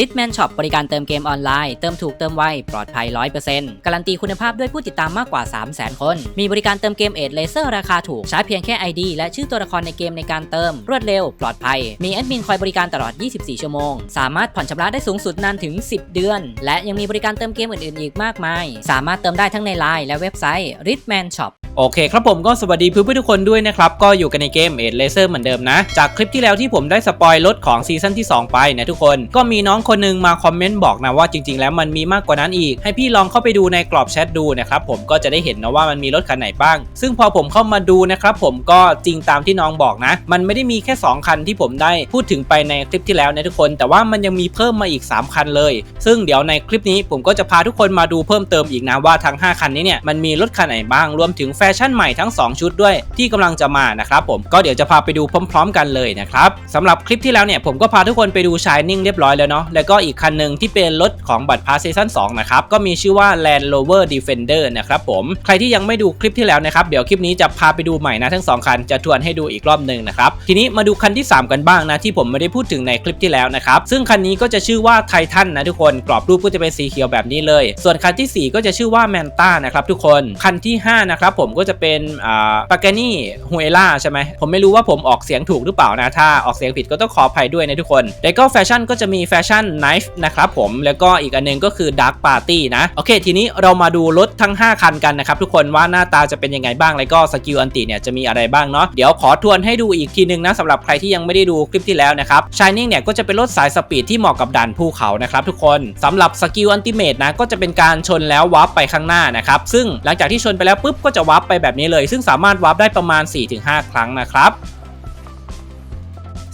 ริทแมนช็อปบริการเติมเกมออนไลน์ เติมถูกเติมไว ปลอดภัย 100%การันตีคุณภาพด้วยผู้ติดตามมากกว่า 300,000 คน มีบริการเติมเกมเอดเลเซอร์ราคาถูก ใช้เพียงแค่ ID และชื่อตัวละครในเกมในการเติม รวดเร็ว ปลอดภัย มีแอดมินคอยบริการตลอด 24 ชั่วโมง สามารถผ่อนชำระได้สูงสุดนานถึง 10 เดือน และยังมีบริการเติมเกมอื่นๆ อีกมากมาย สามารถเติมได้ทั้งในไลน์และเว็บไซต์ Ritman Shop โอเคครับผมก็สวัสดีเพื่อนๆทุกคนด้วยนะครับ ก็อยู่กันในเกมเอ็ดเลเซอร์เหมือนเดิมนะ จากคลิปที่แล้วที่ผมได้สปอยรถของซีซั่นที่ 2 ไปนะทุกคนก็มีน้องคนหนึงมาคอมเมนต์บอกนะว่าจริง ๆ แล้วมันมีมากกว่านั้นอีก ให้พี่ลองเข้าไปดูในกรอบแชทดูนะครับผมก็จะได้เห็นนะว่ามันมีรถคันไหนบ้าง ซึ่งพอผมเข้ามาดูนะครับผมก็จริงตามที่น้องบอกนะ มันไม่ได้มีแค่ 2 คันที่ผมได้พูดถึงไปในคลิปที่แล้วนะทุกคน แต่ว่ามันยังมีเพิ่มมาอีก 3 คันเลย ซึ่งเดี๋ยวในคลิปนี้ผมก็จะพาทุกคนมาดูเพิ่มเติมอีกนะว่าทั้ง 5 คันนี้เนี่ยมันมีรถคันไหนบ้างรวมถึงแฟชั่นใหม่ทั้ง 2 ชุดด้วยที่กำลังจะมานะครับผมก็เดี๋ยวจะพาไปดูพร้อม ๆ กันเลยนะครับสำหรับคลิปที่แล้วเนี่ยผมก็พาทุกคนไปดู Shining เรียบร้อยแล้วเนาะแล้วก็อีกคันหนึ่งที่เป็นรถของบัตรพาซีซั่น2นะครับก็มีชื่อว่า Land Rover Defender นะครับผมใครที่ยังไม่ดูคลิปที่แล้วนะครับเดี๋ยวคลิปนี้จะพาไปดูใหม่นะทั้งสองคันจะทวนให้ดูอีกรอบหนึ่งนะครับทีนี้มาดูคันที่ 3 กันบ้างนะที่ผมไม่ได้พูดถึงในคลิปที่แล้วนะครับซึ่งคันนี้ก็จะชื่อว่าไททันนะทุกคนกรอบรูปก็จะเป็นสีเขียวแบบนี้เลย ส่วนคันทีสี่4 ก็จะชื่อว่าแมนต้านะครับทุกคนคันที่5นะครับผมก็จะเป็นอ่าปากานี่ฮุเอล่าใช่ไหมผมไม่รู้ว่าผมออกเสียงถูกหรือเปล่านะ ถ้าออกเสียงผิดก็ต้องขออภัยด้วยนะทุกคนแล้วก็แฟชั่นก็จะมีแฟชั่นไนฟ์นะครับผมแล้วก็อีกอันหนึงก็คือดาร์ p ปาร์ตี้นะ โอเค ทีนี้เรามาดูรถทั้ง 5 คันกันนะครับทุกคนว่าหน้าตาจะเป็นยังไงบ้างแล้วก็สกิลอันติเนี่ยจะมีอะไรบ้างเนาะเดี๋ยวขอทวนให้ดูอีกทีนึงนะสำหรับใครที่ยังไม่ได้ดูคลิปที่แล้วนะครับ Shining เนี่ยก็จะเป็นรถสายสปีดที่เหมาะกับด่านภูเขานะครับทุกคนสำหรับสกิลอันติเมตนะก็จะเป็นการชนแล้ววาร์ปไปข้างหน้านะครับซึ่งหลังจากที่ชนไปแล้วปุ๊บก็จะวาร์ปไปแบบนี้เลย ซึ่งสามารถวาร์ปได้ประมาณ 4-5 ครั้งนะครับ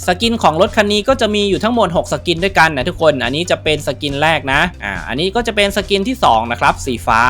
สกินของรถคันนี้ก็จะมีอยู่ทั้งหมด 6 สกินด้วยกันนะทุกคน อันนี้จะเป็นสกินแรกนะ อ่า อันนี้ก็จะเป็นสกินที่ 2 นะครับ สีฟ้า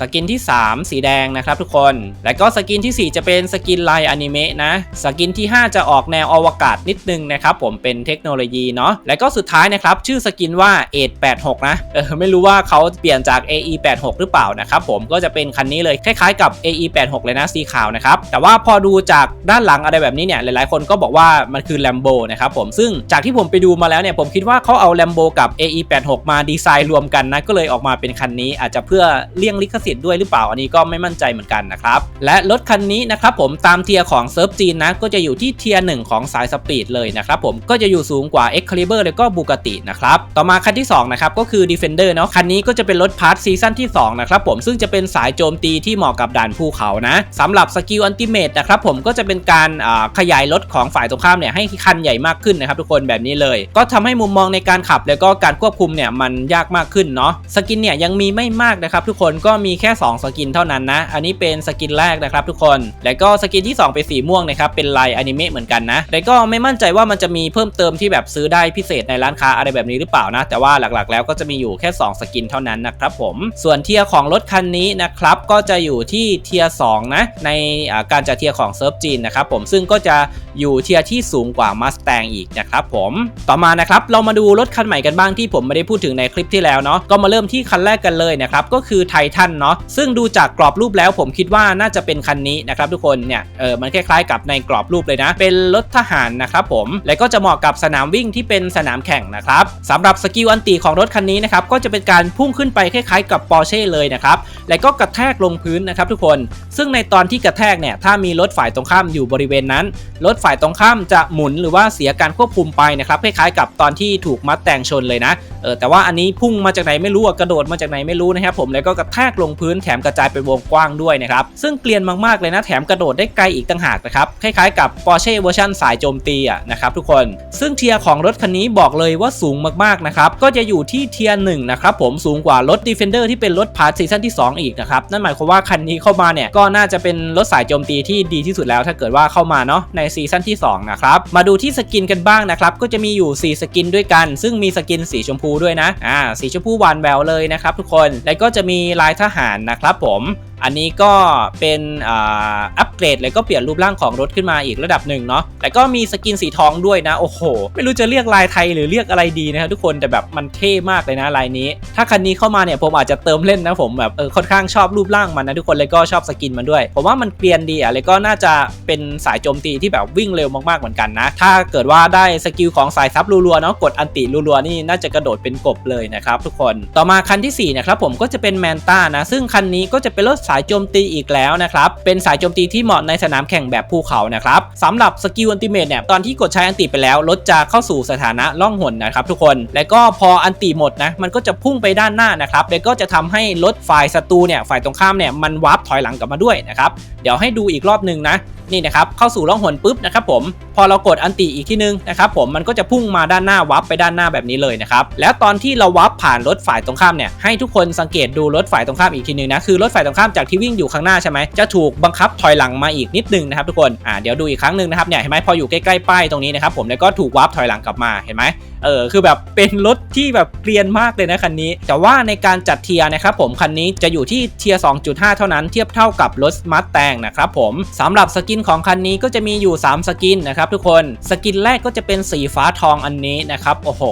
สกินที่ 3 สีแดงนะครับทุกคน แล้วก็สกินที่ 4 จะเป็นสกินลายอนิเมะนะ สกินที่ 5 จะออกแนวอวกาศนิดนึงนะครับผม เป็นเทคโนโลยีเนาะ แล้วก็สุดท้ายนะครับ ชื่อสกินว่า A86 นะ เออ ไม่รู้ว่าเขาเปลี่ยนจาก AE86 หรือเปล่านะครับผม ก็จะเป็นคันนี้เลย คล้ายๆกับ AE86 เลยนะ สีขาวนะครับ แต่ว่าพอดูจากด้านหลังอะไรแบบนี้เนี่ย หลายๆ คนก็บอกว่ามันคือ Lambo นะครับผมซึ่งจากที่ผมไปดูมาแล้วเนี่ยผมคิดว่าเขาเอา Lambo กับ AE86 มาดีไซน์รวมกันนะก็เลยออกมาเป็นคันนี้อาจจะเพื่อเลี่ยงลิขสิทธิ์ด้วยหรือเปล่าอันนี้ก็ไม่มั่นใจเหมือนกันนะครับและรถคันนี้นะครับผมตามเทียร์ของเซิร์ฟจีนนะก็จะอยู่ที่เทียร์หนึ่งของสายสปีดเลยนะครับผมก็จะอยู่สูงกว่า Excalibur แล้วก็ Bugatti นะครับต่อมาคันที่2นะครับก็คือ Defender เนาะคันนี้ก็จะเป็นรถพาร์ทซีซั่นที่2นะครับผมซึ่งจะเป็นสายโจมตีที่เหมาะกับด่านภูเขานะสำหรับสกิลอันติเมตนะครับผมก็จะเป็นการขยายรถของฝ่ายตรงข้ามเนี่ยให้คันใหญ่มากขึ้นนะครับทุกคนแบบนี้เลย ก็ทำให้มุมมองในการขับแล้วก็การควบคุมเนี่ยมันยากมากขึ้นเนาะสกินเนี่ยยังมีไม่มากนะครับทุกคนก็มีแค่ 2 สกินเท่านั้นนะ อันนี้เป็นสกินแรกนะครับทุกคน แล้วก็สกินที่ 2 เป็นสีม่วงนะครับเป็นลายอนิเมะเหมือนกันนะแต่ก็ไม่มั่นใจว่ามันจะมีเพิ่มเติมที่แบบซื้อได้พิเศษในร้านค้าอะไรแบบนี้หรือเปล่านะ แต่ว่าหลักๆ แล้วก็จะมีอยู่แค่ 2 สกินเท่านั้นนะครับผม ส่วนเทียรของรถคันนี้นะครับก็จะอยู่ที่เทียร์2นะในการจัดเทียของเซิร์ฟจีนนะครับผมซึ่งก็จะอยู่เทียที่สูงกว่า Mustang อีกนะครับผมต่อมานะครับเรามาดูรถคันใหม่กันบ้างที่ผมไม่ได้พูดถึงในคลิปที่แล้วเนาะก็มาเริ่มที่คันแรกกันเลยนะครับก็คือไททันเนาะซึ่งดูจากกรอบรูปแล้วผมคิดว่าน่าจะเป็นคันนี้นะครับทุกคนเนี่ยเออมันคล้ายๆกับในกรอบรูปเลยนะ เป็นรถทหารนะครับผมและก็จะเหมาะกับสนามวิ่งที่เป็นสนามแข่งนะครับสำหรับสกิลอันตีของรถคันนี้นะครับก็จะเป็นการพุ่งขึ้นไปคล้ายๆกับปอร์เช่เลยนะครับและก็กระแทกลงพื้นนะครับทุกคน ซึ่งในตอนที่กระแทกเนี่ยถ้ามีรถฝ่ายตรงข้ามอยู่บริเวณนั้นรถฝ่ายตรงข้ามจะหมุนหรือว่าเสียการควบคุมไปนะครับคล้ายๆกับตอนที่ถูกมัดแต่งชนเลยนะเออแต่ว่าอันนี้พุ่งมาจากไหนไม่รู้กระโดดมาจากไหนไม่รู้นะครับผมแล้วก็กระแทกลงพื้นแถมกระจายไปวงกว้างด้วยนะครับซึ่งเกลียนมากๆเลยนะแถมกระโดดได้ไกลอีกต่างหากนะครับคล้ายๆกับ Porsche เวอร์ชันสายโจมตีอะนะครับทุกคนซึ่งเทียร์ของรถคันนี้บอกเลยว่าสูงมากๆนะครับก็จะอยู่ที่เทียร์หนึ่งนะครับผมสูงกว่ารถ Defender ที่เป็นรถพาร์ทซีซั่นที่ 2 อีกนะครับนั่นหมายความว่าคันนี้เข้ามาเนี่ยก็น่าจะเป็นรถสายโจมตีที่ดีที่สุดแล้ว ถ้าเกิดว่าเข้ามาเนาะในซีซั่นที่2นะครับมาดูที่สกินกันบ้างนะครับก็จะมีอยู่ 4 สกินด้วยกัน ซึ่งมีสกินสีชมพูด้วยนะอ่าสีชมพูหวานแววเลยนะครับทุกคนแล้วก็จะมีลายทหารนะครับผม อันนี้ก็เป็นอัปเกรดเลยก็เปลี่ยนรูปร่างของรถขึ้นมาอีกระดับหนึ่งเนาะแล้วก็มีสกินสีทองด้วยนะ โอ้โห ไม่รู้จะเรียกลายไทยหรือเรียกอะไรดีนะครับทุกคนแต่แบบมันเท่มากเลยนะลายนี้ ถ้าคันนี้เข้ามาเนี่ยผมอาจจะเติมเล่นนะผมแบบเออค่อนข้างชอบรูปร่างมันนะทุกคนเลยก็ชอบสกินมันด้วยผมว่ามันเกลียนดีอะเลยก็น่าจะเป็นสายโจมตีที่แบบวิ่งเร็วมากๆเหมือนกันนะ ถ้าเกิดว่าได้สกิลของสายซับรัวๆเนาะกดอันติรัวๆนี่น่าจะกระโดดเป็นกบเลยนะครับทุกคนต่อมาคันที่สี่นะครับผมก็จะเป็นแมนต้านะซึ่งคันนี้ก็จะเป็นรถสายโจมตีอีกแล้วนะครับ เป็นสายโจมตีที่เหมาะในสนามแข่งแบบภูเขานะครับสำหรับสกิลอันติเมทเนี่ยตอนที่กดใช้อันติไปแล้วรถจะเข้าสู่สถานะล่องหนนะครับทุกคน และก็พออันติหมดนะมันก็จะพุ่งไปด้านหน้านะครับแล้วก็จะทำให้รถฝ่ายศัตรูเนี่ยฝ่ายตรงข้ามเนี่ยมันวาร์ปถอยหลังกลับมาด้วยนะครับเดี๋ยวให้ดูอีกรอบหนึ่งนะ นี่นะครับเข้าสู่ร่องหนปุ๊บนะครับผมพอเรากดอันติอีกทีนึงนะครับผมมันก็จะพุ่งมาด้านหน้าวับไปด้านหน้าแบบนี้เลยนะครับแล้วตอนที่เราวับผ่านรถฝ่ายตรงข้ามเนี่ยให้ทุกคนสังเกตดูรถฝ่ายตรงข้ามอีกทีนึงนะคือรถฝ่ายตรงข้ามจากที่วิ่งอยู่ข้างหน้าใช่ไหมจะถูกบังคับถอยหลังมาอีกนิดนึงนะครับทุกคนอ่าเดี๋ยวดูอีกครั้งหนึ่งนะครับเนี่ยเห็นไหมพออยู่ใกล้ๆป้ายตรงนี้นะครับผมแล้วก็ถูกวับถอยหลังกลับมาเห็นไหมเออคือแบบเป็นรถที่แบบเกรียนมากเลยนะคันนี้ แต่ว่าในการจัดเทียร์นะครับผมคันนี้จะอยู่ที่เทียร์2.5 เท่านั้นเทียบเท่ากับรถมัดแตงนะครับผมสำหรับสกินของคันนี้ก็จะมีอยู่ 3 สกินนะครับทุกคนสกินแรกก็จะเป็นสีฟ้าทองอันนี้นะครับโอ้โห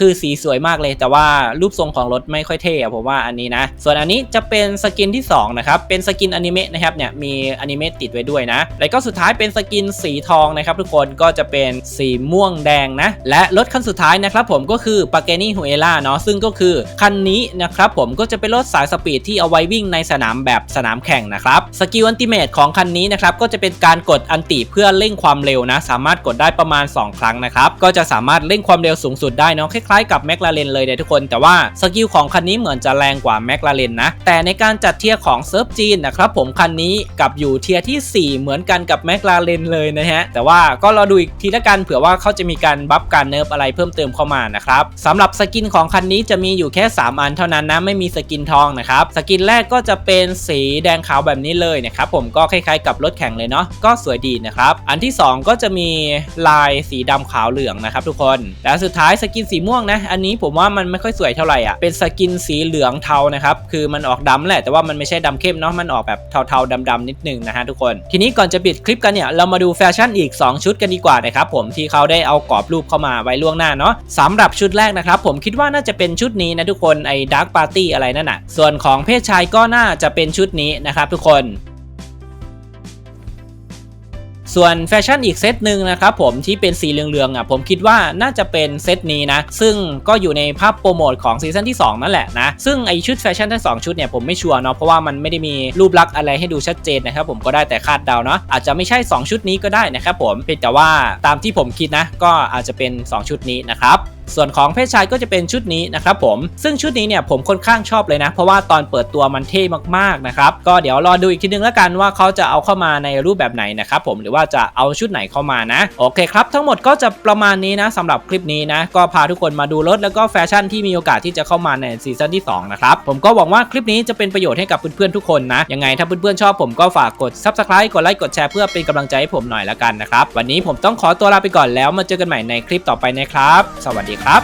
คือสีสวยมากเลย แต่ว่ารูปทรงของรถไม่ค่อยเท่อะผมว่าอันนี้นะ ส่วนอันนี้จะเป็นสกินที่2นะครับเป็นสกินอนิเมะนะครับเนี่ยมีอนิเมะติดไว้ด้วยนะ แล้วก็สุดท้ายเป็นสกินสีทองนะครับทุกคนก็จะเป็นสีม่วงแดงนะ และรถคันสุดท้ายนะครับผมก็คือปาเกนี่ฮูเอล่าเนาะซึ่งก็คือคันนี้นะครับผมก็จะเป็นรถสายสปีดที่เอาไว้วิ่งในสนามแบบสนามแข่งนะครับสกิลอันติเมตของคันนี้นะครับก็จะเป็นการกดอันติเพื่อเร่งความเร็วนะ สามารถกดได้ประมาณ 2 ครั้งนะครับก็จะสามารถเร่งความเร็วสูงสุดได้เนาะคล้ายๆกับแมคลาเรนเลยเนี่ยทุกคนแต่ว่าสกิลของคันนี้เหมือนจะแรงกว่าแมคลาเรนนะแต่ในการจัดเทียร์ของเซิร์ฟจีนนะครับผมคันนี้กับอยู่เทียร์ที่ 4 เหมือนกันกับแมคลาเรนเลยนะฮะแต่ว่าก็รอดูอีกทีละกันเผื่อว่าเขาจะมีการบัฟการเนิร์ฟอะไรเพิ่มเติมเข้ามานะครับสำหรับสกินของคันนี้จะมีอยู่แค่ 3 อันเท่านั้นนะไม่มีสกินทองนะครับสกินแรกก็จะเป็นสีแดงขาวแบบนี้เลยนะครับผมก็คล้ายๆกับรถแข่งเลยเนาะก็สวยดีนะครับอันที่ 2 ก็จะมีลายสีดำขาวเหลืองนะครับทุกคนและสุดท้ายสกินสีม่วงนะ อันนี้ผมว่ามันไม่ค่อยสวยเท่าไหร่อะ เป็นสกินสีเหลืองเทานะครับ คือมันออกดำแหละ แต่ว่ามันไม่ใช่ดำเข้มเนาะ มันออกแบบเทาๆดำๆนิดนึงนะฮะทุกคน ทีนี้ก่อนจะปิดคลิปกันเนี่ย เรามาดูแฟชั่นอีก 2 ชุดกันดีกว่านะครับผม ที่เขาได้เอากรอบรูปเข้ามาไว้ล่วงหน้าเนาะสำหรับชุดแรกนะครับ ผมคิดว่าน่าจะเป็นชุดนี้นะทุกคน ไอ้ดาร์กปาร์ตี้อะไรนั่นน่ะ ส่วนของเพศชายก็น่าจะเป็นชุดนี้นะครับทุกคน ส่วนแฟชั่นอีกเซตหนึ่งนะครับผมที่เป็นสีเหลืองๆอะผมคิดว่าน่าจะเป็นเซตนี้นะ ซึ่งก็อยู่ในภาพโปรโมทของซีซั่นที่ 2 นั่นแหละนะ ซึ่งไอชุดแฟชั่นทั้ง2ชุดเนี่ยผมไม่ชัวร์เนาะเพราะว่ามันไม่ได้มีรูปลักษณ์อะไรให้ดูชัดเจนนะครับผมก็ได้แต่คาดเดาเนาะอาจจะไม่ใช่ 2 ชุดนี้ก็ได้นะครับผมเพียงแต่ว่าตามที่ผมคิดนะ ก็อาจจะเป็น 2 ชุดนี้นะครับ ส่วนของเพศชายก็จะเป็นชุดนี้นะครับผมซึ่งชุดนี้เนี่ยผมค่อนข้างชอบเลยนะ เพราะว่าตอนเปิดตัวมันเท่มากๆนะครับก็เดี๋ยวรอดูอีกทีนึงแล้วกันว่าเขาจะเอาเข้ามาในรูปแบบไหนนะครับผมหรือว่าจะเอาชุดไหนเข้ามานะโอเคครับ ทั้งหมดก็จะประมาณนี้นะสำหรับคลิปนี้นะก็พาทุกคนมาดูรถแล้วก็แฟชั่นที่มีโอกาสที่จะเข้ามาในซีซั่นที่2นะครับผมก็หวังว่าคลิปนี้จะเป็นประโยชน์ให้กับเพื่อนๆทุกคนนะยังไงถ้าเพื่อนๆชอบผมก็ฝากกด subscribe กดไลค์กดแชร์เพื่อเป็นกำลังใจให้ผมหน่อยละกันนะครับวันนี้ผมต้องขอตัวลาไปก่อนแล้วมาเจอกันใหม่ในคลิปต่อไปนะครับ สวัสดีครับ